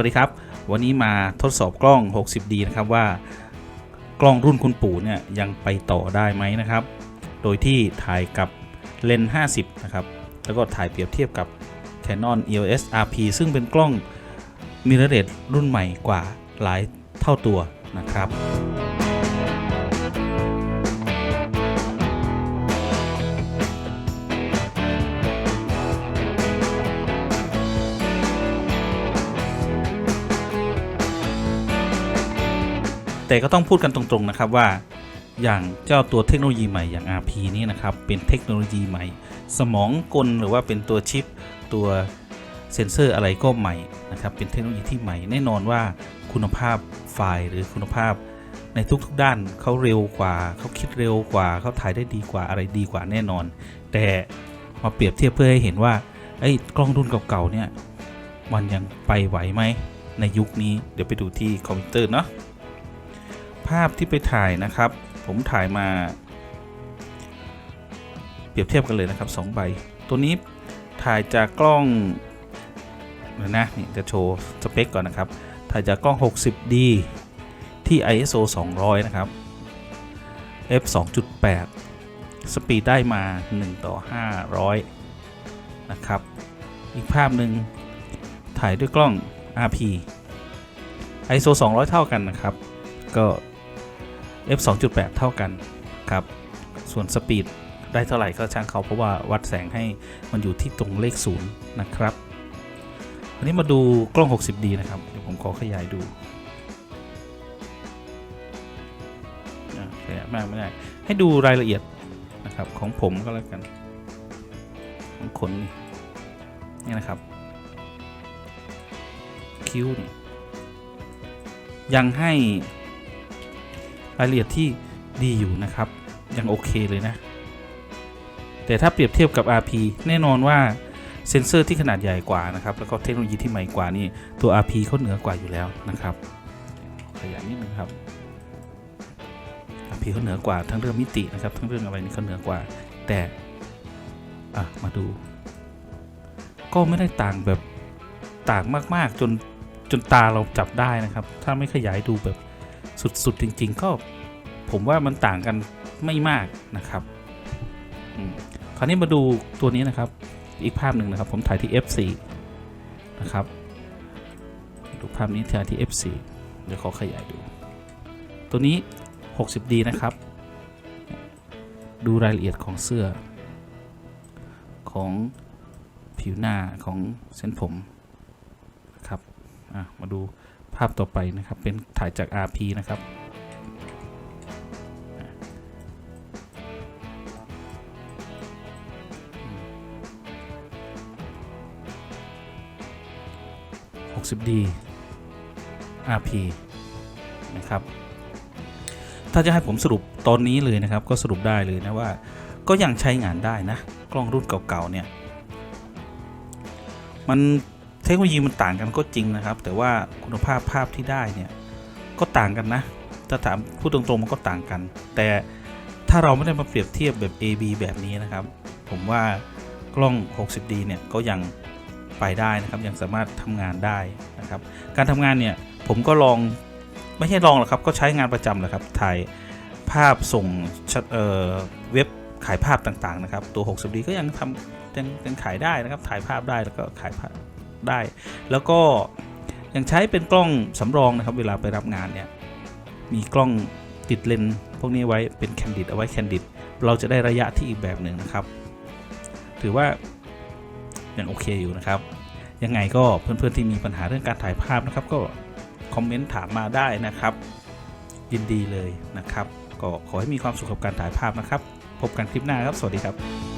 วัสดีครับ วันนี้มาทดสอบกล้อง 60D นะครับว่ากล้องรุ่นคุณปู่เนี่ยยังไปต่อได้ไหมนะครับ โดยที่ถ่ายกับเลนส์50 นะครับ แล้วก็ถ่ายเปรียบเทียบกับ Canon EOS RP ซึ่งเป็นกล้องมิเรเรตรุ่นใหม่กว่าหลายเท่าตัวนะครับ แต่ก็ต้องพูดกันตรงๆนะครับว่า อย่างเจ้าตัวเทคโนโลยีใหม่อย่าง RP นี่นะครับเป็นเทคโนโลยีใหม่ สมองกลหรือว่าเป็นตัวชิป ตัวเซ็นเซอร์อะไรก็ใหม่นะครับเป็นเทคโนโลยีที่ใหม่แน่นอนว่าคุณภาพไฟล์หรือคุณภาพในทุกๆด้านเขาเร็วกว่าเขาคิดเร็วกว่าเขาถ่ายได้ดีกว่าอะไรดีกว่าแน่นอน แต่มาเปรียบเทียบเพื่อให้เห็นว่าไอ้กล้องรุ่นเก่าๆเนี่ยมันยังไปไหวไหมในยุคนี้เดี๋ยวไปดูที่คอมพิวเตอร์เนาะ ภาพที่ไปถ่ายนะครับ ผมถ่ายมา เปรียบเทียบกันเลยนะครับ2ใบ ตัวนี้ถ่ายจากกล้องนะนี่จะโชว์สเปคก่อนนะครับ ถ่ายจากกล้อง 60D ที่ ISO 200 นะครับ f 2.8 สปีดได้มา 1 ต่อ 500 นะครับ อีกภาพหนึ่งถ่ายด้วยกล้อง RP ISO 200 เท่ากันนะครับ ก็ f 2.8 เท่ากันครับ ส่วนสปีดได้เท่าไหร่ก็ช่างเขาเพราะว่าวัดแสงให้มันอยู่ที่ตรงเลขศูนย์นะครับอันนี้มาดูกล้อง 60D นะครับ เดี๋ยวผมขอขยายดูอะขยายมากไม่ได้ ให้ดูรายละเอียดนะครับของผมก็แล้วกันของขนนี่นะครับ คิ้วยังให้ รายละเอียดที่ดีอยู่นะครับ ยังโอเคเลยนะ แต่ถ้าเปรียบเทียบกับ RP แน่นอนว่าเซนเซอร์ที่ขนาดใหญ่กว่านะครับ แล้วก็เทคโนโลยีที่ใหม่กว่านี่ตัว RP เขาเหนือกว่าอยู่แล้วนะครับ ขยายนิดนึงครับ RP เขาเหนือกว่าทั้งเรื่องมิตินะครับ ทั้งเรื่องอะไรนี่เขาเหนือกว่า แต่อะมาดู ก็ไม่ได้ต่างแบบต่างมาก ๆ จนจนตาเราจับได้นะครับ ถ้าไม่ขยายดูแบบ สุดๆจริง ๆ ก็ผมว่ามันต่างกันไม่มากนะครับคราวนี้มาดูตัวนี้นะครับ อีกภาพหนึ่งนะครับ ผมถ่ายที่ f4 นะครับดูภาพนี้ถ่ายที่ f4 เดี๋ยวขอขยายดู ตัวนี้ 60D นะครับ ดูรายละเอียดของเสื้อ ของผิวหน้าของเส้นผมนะครับมาดูาพต่อไปนะครับ เป็นถ่ายจาก RP นะครับ 60D RP นะครับ ถ้าจะให้ผมสรุปตอนนี้เลยนะครับ ก็สรุปได้เลยนะว่า ก็ยังใช้งานได้นะ กล้องรุ่นเก่าๆเนี่ย มัน เทคโนโลยีมันต่างกันก็จริงนะครับ แต่ว่าคุณภาพภาพที่ได้เนี่ยก็ต่างกันนะถ้าถามพูดตรงๆมันก็ต่างกัน แต่ถ้าเราไม่ได้มาเปรียบเทียบแบบ AB แบบนี้นะครับ ผมว่ากล้อง 60D เนี่ยก็ยังไปได้นะครับยังสามารถทำงานได้นะครับ การทำงานเนี่ยผมก็ลองไม่ใช่ลองหรอกครับ ก็ใช้งานประจำแหละครับถ่ายภาพส่งเเว็บขายภาพต่างๆนะครับ ตัว 60D ก็ยังทำยังยังขายได้นะครับ ถ่ายภาพได้แล้วก็ขายภาพ ได้ แล้วก็ยังใช้เป็นกล้องสำรองนะครับ เวลาไปรับงานเนี่ยมีกล้องติดเลนพวกนี้ไว้เป็นแคนดิดเอาไว้แคนดิดเราจะได้ระยะที่อีกแบบหนึ่งนะครับ ถือว่ายังโอเคอยู่นะครับ ยังไงก็เพื่อนๆที่มีปัญหาเรื่องการถ่ายภาพนะครับ ก็คอมเมนต์ถามมาได้นะครับ ยินดีเลยนะครับ ก็ขอให้มีความสุขกับการถ่ายภาพนะครับ พบกันคลิปหน้าครับ สวัสดีครับ